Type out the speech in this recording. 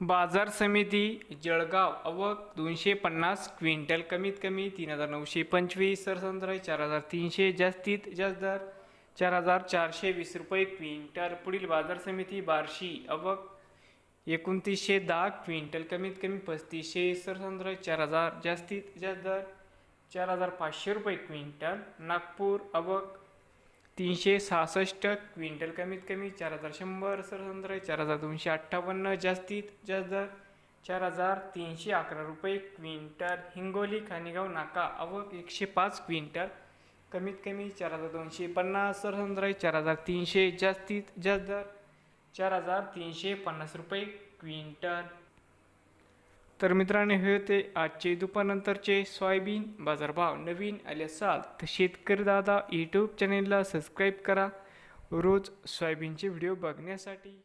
बाजार समिती जळगाव अवक दोनशे पन्नास क्विंटल कमीत कमी तीन हजार नऊशे पंचवीस सरसंद्राई चार हजार तीनशे जास्तीत जास्त दर चार हजार चारशे वीस रुपये क्विंटल पुढील बाजार समिती बार्शी अवक एकोणतीसशे दहा क्विंटल कमीत कमी पस्तीसशे सरसंद्राई चार हजार जास्तीत जास्त दर चार हजार पाचशे रुपये क्विंटल नागपूर अवक तीनशे सहासष्ट क्विंटल कमीत कमी चार हजार शंभर सरसंत्र चार हजार दोनशे अठ्ठावन्न जास्तीत जास्त दर चार हजार तीनशे अकरा रुपये क्विंटल. हिंगोली खानेगाव नाका अवक एकशे पाच क्विंटल. कमीत कमी चार हजार दोनशे पन्नास सरसंत्र चार हजार तीनशे जास्तीत जास्त दर चार हजार तीनशे पन्नास रुपये क्विंटल. तर मित्रांनो हे होते आजचे दुपारनंतरचे सोयाबीन बाजारभाव. नवीन आले असाल तर शेतकरी दादा यूट्यूब चॅनेलला सबस्क्राईब करा. रोज सोयाबीनचे व्हिडिओ बघण्यासाठी.